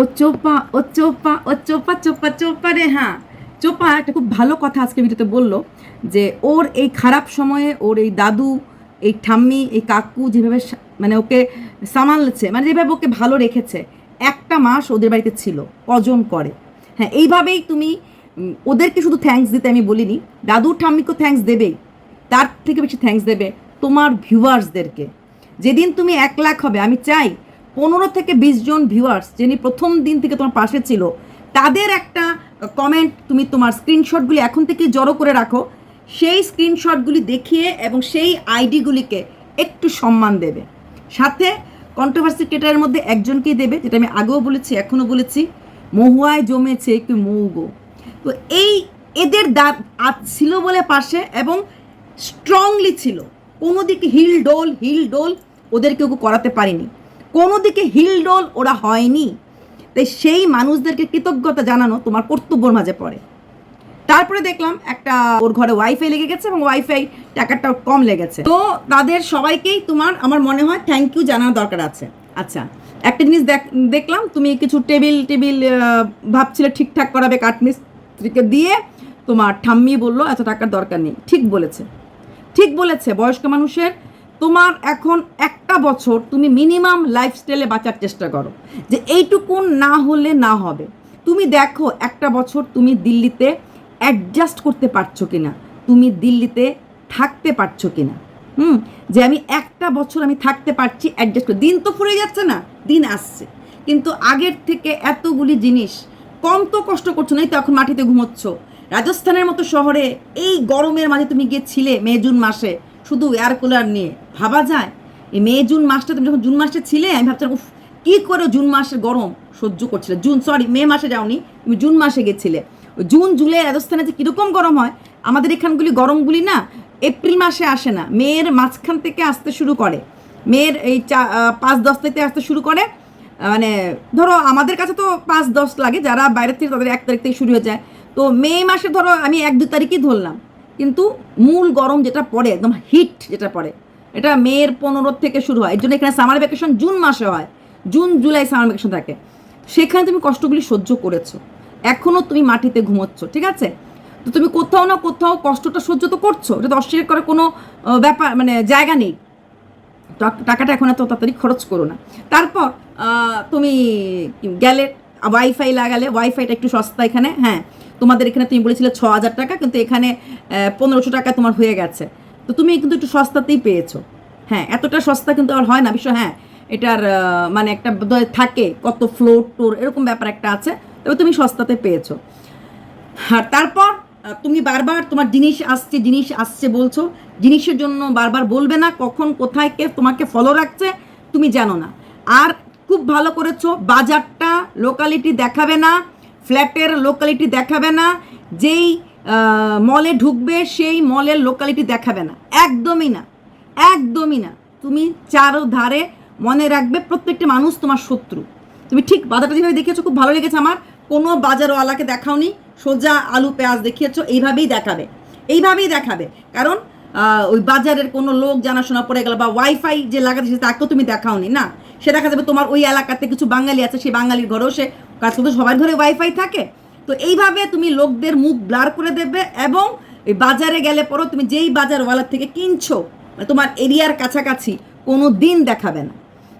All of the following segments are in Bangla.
ও চোপা ও চোপা ও চোপা চোপা চোপা রে হ্যাঁ। চোপা একটা খুব ভালো কথা আজকে ভিডিওতে বলল যে ওর এই খারাপ সময়ে ওর এই দাদু, এই ঠাম্মি, এই কাকু যেভাবে মানে ওকে সামালছে মানে যেভাবে ওকে ভালো রেখেছে, একটা মাস ওদের বাড়িতে ছিল, কজন করে? হ্যাঁ এইভাবেই তুমি ওদেরকে শুধু থ্যাঙ্কস দিতে আমি বলিনি, দাদু ঠাম্মিকেও থ্যাঙ্কস দেবেই, তার থেকে বেশি থ্যাঙ্কস দেবে তোমার ভিউয়ার্সদেরকে যেদিন তুমি এক লাখ হবে, আমি চাই পনেরো থেকে বিশ জন ভিউয়ার্স যিনি প্রথম দিন থেকে তোমার পাশে ছিল, তাদের একটা কমেন্ট তুমি তোমার স্ক্রিনশটগুলি এখন থেকে জড়ো করে রাখো। সেই স্ক্রিনশটগুলি দেখিয়ে এবং সেই আইডিগুলিকে একটু সম্মান দেবে। সাথে কন্ট্রোভার্সি ক্রিয়েটারের মধ্যে একজনকেই দেবে, যেটা আমি আগেও বলেছি, এখনও বলেছি। মহুয়ায় জমেছে একটু মৌগো। তো এই এদের আজ ছিল বলে পাশে এবং স্ট্রংলি ছিল। কোনো দিকে হিল ডোল হিল ডোল ওদের কেউ করাতে পারেনি। কোনো দিকে হিল ডোল ওরা হয়নি। তাই সেই মানুষদেরকে কৃতজ্ঞতা জানানো তোমার কর্তব্যর মাঝে পড়ে। তারপরে দেখলাম একটা ওর ঘরে ওয়াইফাই লেগে গেছে এবং ওয়াইফাই টাকাটা কম লেগেছে। তো তাদের সবাইকেই তোমার আমার মনে হয় থ্যাংক ইউ জানানো দরকার আছে। আচ্ছা একটা জিনিস দেখ- দেখলাম, তুমি কিছু টেবিল টেবিল ভাবছিলে ঠিকঠাক করাবে কাঠমিস্ত্রিকে দিয়ে তোমার ঠাম্মি বলল, এত টাকার দরকার নেই। ঠিক বলেছে। ঠিক বলেছে, বয়স্ক মানুষের তোমার এখন একটা বছর তুমি মিনিমাম লাইফস্টাইলে বাঁচার চেষ্টা করো। যে এইটুকুন না হলে না হবে। তুমি দেখো একটা বছর তুমি দিল্লিতে অ্যাডজাস্ট করতে পারছ কিনা, তুমি দিল্লিতে থাকতে পারছ কি না হুম? যে আমি একটা বছর আমি থাকতে পারছি অ্যাডজাস্ট করে দিন তো ফুরে যাচ্ছে না, দিন আসছে। কিন্তু আগের থেকে এতগুলি জিনিস কম তো কষ্ট করছ না তো এখন মাটিতে ঘুমোচ্ছ। রাজস্থানের মতো শহরে এই গরমের মাঝে তুমি গিয়েছিলে মে, জুন মাসে। শুধু এয়ার কুলার নিয়ে। ভাবা যায়? এই মে, জুন মাসটা তুমি যখন জুন মাসে ছিলে, আমি ভাবছিলাম, উফ, কী করে জুন মাসের গরম সহ্য করছিলে? জুন সরি মে মাসে যাওনি, তুমি জুন মাসে গেছিলে। জুন, জুলাই রাজস্থানে যে কীরকম গরম হয়, আমাদের এখানগুলি গরমগুলি না, এপ্রিল মাসে আসে না। মেয়ের মাঝখান থেকে আসতে শুরু করে। মেয়ের এই চা পাঁচ, দশ থেকে আসতে শুরু করে। মানে ধরো, আমাদের কাছে তো পাঁচ, দশ লাগে, যারা বাইরের থেকে তাদের এক তারিখ থেকে শুরু হয়ে যায়। তো মে মাসে ধরো, আমি এক, দু তারিখই ধরলাম। কিন্তু মূল গরম যেটা পড়ে, একদম হিট যেটা পড়ে, এটা মেয়ের পনেরো থেকে শুরু হয়। এর জন্য এখানে সামার ভ্যাকেশন জুন মাসে হয়, জুন, জুলাই সামার ভ্যাকেশন থাকে। সেখানে তুমি কষ্টগুলি সহ্য করেছ। এখনও তুমি মাটিতে ঘুমোচ্ছ, ঠিক আছে? তো তুমি কোথাও না কোথাও কষ্টটা সহ্য তো করছ, এটা তো অস্বীকার করার কোনো ব্যাপার মানে জায়গা নেই। টাকাটা এখন এত তাড়াতাড়ি খরচ করো না। তারপর তুমি গেলে ওয়াইফাই লাগালে ওয়াইফাইটা একটু সস্তা এখানে হ্যাঁ। তোমাদের এখানে তুমি বলেছিলে ছ হাজার টাকা, কিন্তু এখানে পনেরোশো টাকা তোমার হয়ে গেছে। তো তুমি কিন্তু একটু সস্তাতেই পেয়েছ। হ্যাঁ এতটা সস্তা কিন্তু আর হয় না। বিষয় হ্যাঁ এটার মানে একটা থাকে, কত ফ্লোর টোর এরকম ব্যাপার একটা আছে। তবে তুমি সস্তাতে পেয়েছ। আর তারপর তুমি বারবার তোমার জিনিস আসছে জিনিস আসছে বলছো। জিনিসের জন্য বারবার বলবে না, কখন, কোথায়, কে তোমাকে ফলো রাখছে, তুমি জানো না। আর খুব ভালো করেছ, বাজারটা লোকালিটি দেখাবে না। ফ্ল্যাটের লোকালিটি দেখাবে না, যেই মলে ঢুকবে, সেই মলের লোকালিটি দেখাবে না। একদমই না। একদমই না। তুমি চারো ধারে মনে রাখবে প্রত্যেকটা মানুষ তোমার শত্রু। তুমি ঠিক বাজারটা যেভাবে দেখিয়েছো, খুব ভালো লেগেছে আমার। কোনো বাজারওয়ালাকে দেখাওনি, সোজা আলু, পেঁয়াজ দেখিয়েছো, এইভাবেই দেখাবে। এইভাবেই দেখাবে। কারণ ওই বাজারের কোনো লোক জানাশোনা পড়ে গেল বা ওয়াইফাই যে লাগাতে তাকেও তুমি দেখাওনি, না? সে দেখা যাবে তোমার ওই এলাকাতে কিছু বাঙালি আছে, সেই বাঙালির ঘরেও সে কাজ করতে সবার ঘরে ওয়াইফাই থাকে। তো এইভাবে তুমি লোকদের মুখ ব্লার করে দেবে এবং এই বাজারে গেলে পরও তুমি যেই বাজারওয়ালার থেকে কিনছো মানে তোমার এরিয়ার কাছাকাছি কোনো দিন দেখাবে না।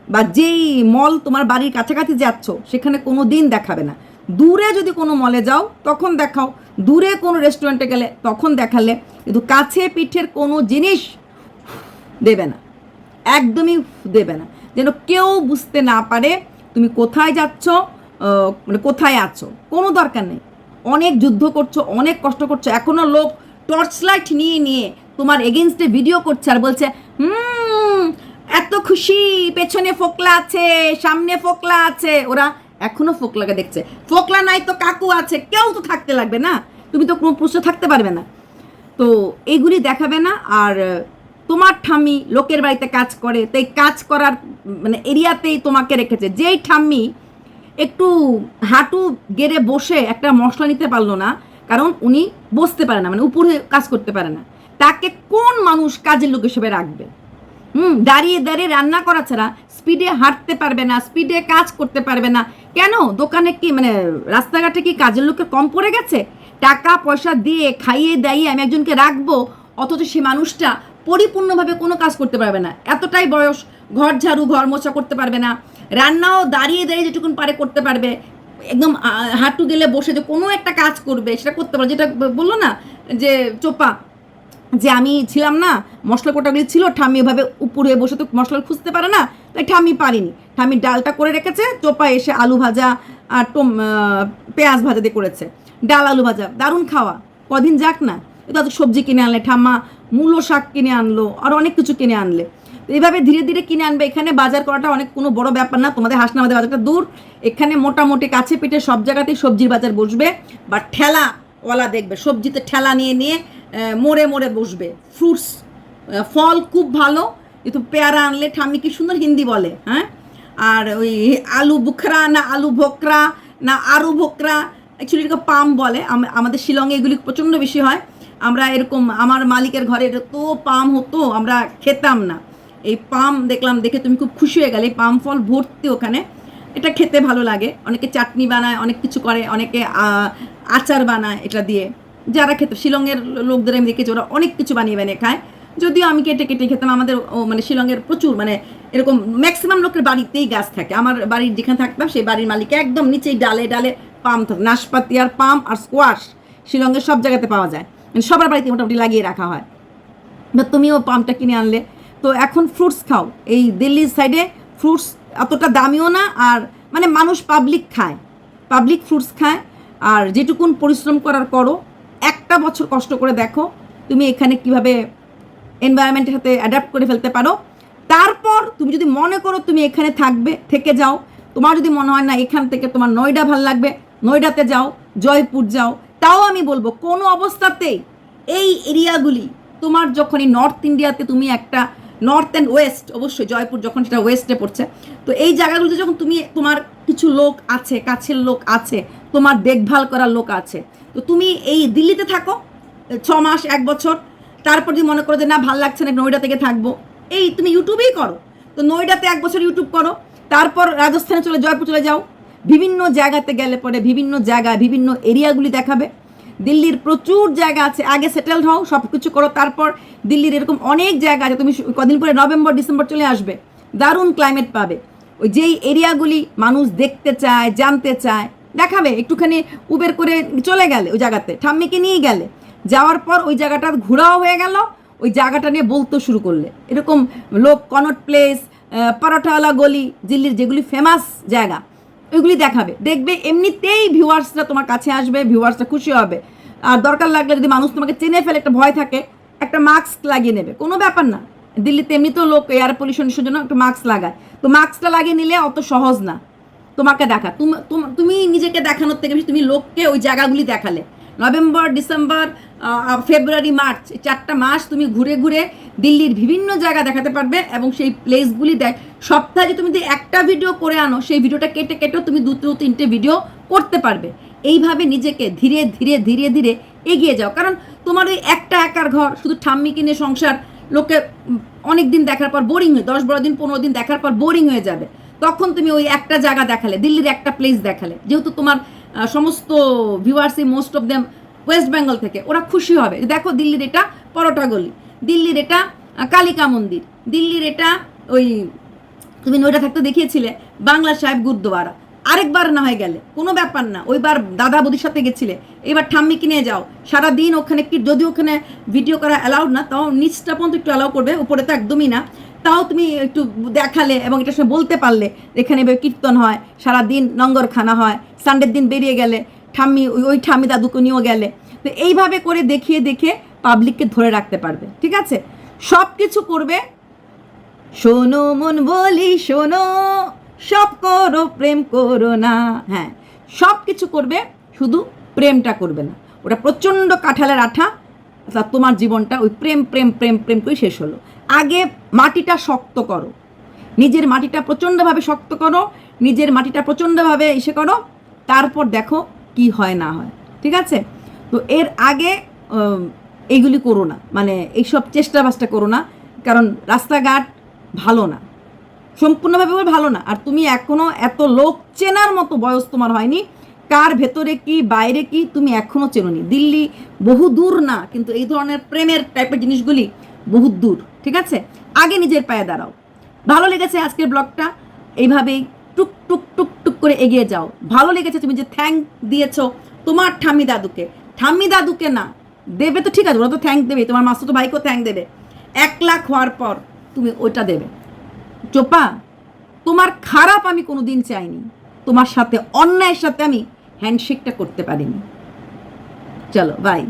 বা যেই মল তোমার বাড়ির কাছাকাছি যাচ্ছ, সেখানে কোনো দিন দেখাবে না। দূরে যদি কোনো মলে যাও, তখন দেখাও। দূরে কোনো রেস্টুরেন্টে গেলে, তখন দেখালে। কিন্তু কাছে পিঠের কোনো জিনিস দেবে না। একদমই দেবে না। যেন কেউ বুঝতে না পারে তুমি কোথায় যাচ্ছ মানে কোথায় আছো? কোনো দরকার নেই। অনেক যুদ্ধ করছ, অনেক কষ্ট করছ। এখনও লোক টর্চ লাইট নিয়ে নিয়ে তোমার এগেনস্টে ভিডিও করছে আর বলছে, হুম, এত খুশি, পেছনে ফোকলা আছে, সামনে ফোকলা আছে। ওরা এখনও ফোকলাকে দেখছে। ফোকলা নাই তো কাকু আছে, কেউ তো থাকতে লাগবে না। তুমি তো কোনো প্রশ্ন থাকতে পারবে না। তো এইগুলি দেখাবে না আর তোমার ঠাম্মি লোকের বাড়িতে কাজ করে, তাই কাজ করার মানে এরিয়াতেই তোমাকে রেখেছে। যেই ঠাম্মি একটু হাঁটু গেড়ে বসে একটা মশলা নিতে পারল না, কারণ উনি বসতে পারে না মানে উপরে কাজ করতে পারে না। তাকে কোন মানুষ কাজের লোক হিসেবে রাখবে? হুম, দাঁড়িয়ে দাঁড়িয়ে রান্না করা ছাড়া স্পিডে হাঁটতে পারবে না, স্পিডে কাজ করতে পারবে না। কেন? দোকানে কি মানে রাস্তাঘাটে কি কাজের লোকের কম পড়ে গেছে? টাকা পয়সা দিয়ে খাইয়ে দাইয়ে আমি একজনকে রাখব, অথচ সে মানুষটা পরিপূর্ণভাবে কোনো কাজ করতে পারবে না। এতটাই বয়স, ঘর ঝাড়ু, ঘর মোছা করতে পারবে না। রান্নাও দাঁড়িয়ে দাঁড়িয়ে যেটুকুন পারে করতে পারবে। একদম হাঁটু গেলে বসে যে কোনো একটা কাজ করবে, সেটা করতে পারবে। যেটা বলল না যে, চোপা, যে আমি ছিলাম না মশলা কোটাগুলি ছিল, ঠাম্মি এভাবে উপরে বসে তো মশলা খুঁজতে পারে না, তাই ঠাম্মি পারিনি। ঠামি ডালটা করে রেখেছে, চোপা এসে আলু ভাজা আর টম পেঁয়াজ ভাজা দিয়ে করেছে। ডাল, আলু ভাজা, দারুণ খাওয়া। কদিন যাক না এটা তো সবজি কিনে আনলে, ঠাম্মা মূলো শাক কিনে আনলো, আর অনেক কিছু কিনে আনলে। এইভাবে ধীরে ধীরে কিনে আনবে। এখানে বাজার করাটা অনেক কোনো বড় ব্যাপার না, তোমাদের হাসনাবাদের বাজারটা দূর। এখানে মোটামুটি কাছে পিঠে সব জায়গাতেই সবজির বাজার বসবে, বা ঠেলা ওলা দেখবে, সবজিতে ঠেলা নিয়ে নিয়ে মোড়ে মোড়ে বসবে। ফ্রুটস ফল খুব ভালো একটু পেয়ারা আনলে ঠাম্মি কি সুন্দর হিন্দি বলে হ্যাঁ? আর ওই আলু বুখরা না আলু ভোকরা না আরু ভোকরা অ্যাকচুয়ালি এটাকে পাম বলে। আমাদের শিলংয়ে এগুলি প্রচণ্ড বেশি হয়। আমরা এরকম, আমার মালিকের ঘরে এত পাম হতো, আমরা খেতাম না। এই পাম দেখলাম, দেখে তুমি খুব খুশি হয়ে গেলে এই পাম ফল ভর্তি ওখানে। এটা খেতে ভালো লাগে। অনেকে চাটনি বানায়, অনেক কিছু করে, অনেকে আচার বানায় এটা দিয়ে। যারা খেতে, শিলংয়ের লোকদের আমি দেখেছি, ওরা অনেক কিছু বানিয়ে বানিয়ে খায়। যদিও আমি কেটে কেটে খেতাম, আমাদের মানে শিলংয়ের প্রচুর মানে এরকম ম্যাক্সিমাম লোকের বাড়িতেই গাছ থাকে। আমার বাড়ির যেখানে থাকতাম, সেই বাড়ির মালিক একদম নিচেই ডালে ডালে পাম থাকে। নাশপাতি আর পাম আর স্কোয়াশ শিলংয়ের সব জায়গাতে পাওয়া যায়। মানে সবার বাড়িতে মোটামুটি লাগিয়ে রাখা হয়। বা তুমিও পামটা কিনে আনলে। তো এখন ফ্রুটস খাও। এই দিল্লির সাইডে ফ্রুটস অতটা দামিও না আর মানে মানুষ পাবলিক খায়। পাবলিক ফ্রুটস খায় আর যেটুকুন পরিশ্রম করার করো। একটা বছর কষ্ট করে দেখো তুমি এখানে কীভাবে এনভায়রনমেন্টের সাথে অ্যাডাপ্ট করে ফেলতে পারো। তারপর তুমি যদি মনে করো তুমি এখানে থাকবে, থেকে যাও। তোমার যদি মনে হয় না এখান থেকে তোমার নয়ডা ভালো লাগবে, নয়ডাতে যাও, জয়পুর যাও, তাও আমি বলব কোনো অবস্থাতেই এই এরিয়াগুলি তোমার যখন এই নর্থ ইন্ডিয়াতে তুমি একটা নর্থ অ্যান্ড ওয়েস্ট অবশ্যই জয়পুর যখন সেটা ওয়েস্টে পড়ছে। তো এই জায়গাগুলিতে যখন তুমি, তোমার কিছু লোক আছে, কাছের লোক আছে, তোমার দেখভাল করার লোক আছে, তো তুমি এই দিল্লিতে থাকো, ছ মাস, এক বছর, তারপর যদি মনে করো যে না, ভালো লাগছে না, নয়ডা থেকে থাকব, এই তুমি ইউটিউবেই করো। তো নয়ডাতে এক বছর ইউটিউব করো, তারপর রাজস্থানে চলে, জয়পুর চলে যাও, বিভিন্ন জায়গাতে গেলে পরে বিভিন্ন জায়গায়, বিভিন্ন এরিয়াগুলি দেখাবে দিল্লির প্রচুর জায়গা আছে। আগে সেটেলড হও সব কিছু করো, তারপর দিল্লির এরকম অনেক জায়গা আছে। তুমি কদিন পরে নভেম্বর, ডিসেম্বর চলে আসবে। দারুণ ক্লাইমেট পাবে। ওই যেই এরিয়াগুলি মানুষ দেখতে চায়, জানতে চায়, দেখাবে। একটুখানি উবের করে চলে গেলে ওই জায়গাতে, ঠাম্মিকে নিয়ে গেলে। যাওয়ার পর ওই জায়গাটা ঘোরাও হয়ে গেল, ওই জায়গাটা নিয়ে বলতে শুরু করলে। এরকম লোক কনট প্লেস পরোটাওয়ালা গলি, দিল্লির যেগুলি ফেমাস জায়গা ওইগুলি দেখাবে। দেখবে এমনিতেই ভিউয়ার্সরা তোমার কাছে আসবে, ভিউয়ার্সরা খুশি হবে। আর দরকার লাগলে যদি মানুষ তোমাকে চেনে ফেলে, একটা ভয় থাকে, একটা মাস্ক লাগিয়ে নেবে। কোনো ব্যাপার না। দিল্লিতে এমনিতেও লোক এয়ার পলিউশনের জন্য একটা মাস্ক লাগায়। তো মাস্কটা লাগিয়ে নিলে অত সহজ না। তোমাকে দেখা। তুমি নিজেকে দেখানোর থেকে বেশি তুমি লোককে ওই জায়গাগুলি দেখালে। নভেম্বর, ডিসেম্বর ফেব্রুয়ারি, মার্চ চারটা মাস তুমি ঘুরে ঘুরে দিল্লির বিভিন্ন জায়গা দেখাতে পারবে এবং সেই প্লেসগুলি দেখ। সপ্তাহে তুমি যদি একটা ভিডিও করে আনো, সেই ভিডিওটা কেটে কেটেও তুমি দুটো তিনটে ভিডিও করতে পারবে। এইভাবে নিজেকে ধীরে ধীরে ধীরে ধীরে এগিয়ে যাও। কারণ তোমার ওই একটা একার ঘর, শুধু ঠাম্মি কিনে সংসার, লোকে অনেক দিন দেখার পর বোরিং হয়ে, দশ বারো দিন, পনেরো দিন দেখার পর বোরিং হয়ে যাবে। তখন তুমি ওই একটা জায়গা দেখালে, দিল্লির একটা প্লেস দেখালে। যেহেতু তোমার সমস্ত ভিউয়ার্সই most of them West Bengal থেকে, ওরা খুশি হবে। দেখো দিল্লির এটা পরোটা গলি। দিল্লির এটা কালিকা মন্দির। দিল্লির এটা ওই, তুমি নইটা থাকতে দেখিয়েছিলে, বাংলা সাহেব গুরুদ্বারা। আরেকবার না হয়ে গেলে, কোনো ব্যাপার না, ওইবার দাদা বৌদির সাথে গেছিলে। এবার ঠাম্মি কিনে যাও। সারা দিন ওখানে কি যদি ওখানে ভিডিও করা অ্যালাউড না, তাও নিচটা পর্যন্ত একটু অ্যালাউ করবে, উপরে তো একদমই না। তাও তুমি একটু দেখালে এবং এটার সঙ্গে বলতে পারলে, এখানে কীর্তন হয় সারা দিন নঙ্গর খানা হয় সানডের দিন বেরিয়ে গেলে, ঠাম্মি, ওই ওই ঠাম্মি দাদুকে নিয়েও গেলে। তো এইভাবে করে দেখিয়ে, দেখে পাবলিককে ধরে রাখতে পারবে, ঠিক আছে? সব কিছু করবে, শোনো মন বলি, শোনো, সব করো, প্রেম করো না। হ্যাঁ সব কিছু করবে, শুধু প্রেমটা করবে না। ওটা প্রচণ্ড কাঁঠালের আঠা, তা তোমার জীবনটা ওই প্রেম প্রেম প্রেম প্রেম করে শেষ হলো। আগে মাটিটা শক্ত করো। নিজের মাটিটা প্রচণ্ডভাবে শক্ত করো, নিজের মাটিটা প্রচণ্ডভাবে এসে করো, তারপর দেখো কি হয়, না হয়, ঠিক আছে? তো এর আগে এইগুলি করো না। মানে এইসব চেষ্টা বাষ্টা করো না, কারণ রাস্তাঘাট ভালো না। সম্পূর্ণভাবে ভালো না। আর তুমি এখনও এত লোক চেনার মতো বয়স তোমার হয়নি। কার ভেতরে কি, বাইরে কি, তুমি এখনও চেনোনি। দিল্লি বহু দূর না, কিন্তু এই ধরনের প্রেমের টাইপের জিনিসগুলি বহু দূর, ঠিক আছে? আগে নিজের পায়ে দাঁড়াও। ভালো লেগেছে আজকের ব্লগটা এইভাবেই টুক টুক টুক টুক করে এগিয়ে যাও। ভালো লেগেছে তুমি যে থ্যাংক দিয়েছ তোমার ঠাম্মি দাদুকে। ঠাম্মি দাদুকে না দেবে তো ঠিক আছে, ওরা তো থ্যাংক দেবে তোমার মাস্তো ভাইকেও থ্যাংক দেবে। এক লাখ হওয়ার পর তুমি ওইটা দেবে। চোপা, তোমার খারাপ আমি কোনো দিন চাইনি। তোমার সাথে, অন্যায়ের সাথে আমি হ্যান্ডশেকটা করতে পারিনি। চলো বাই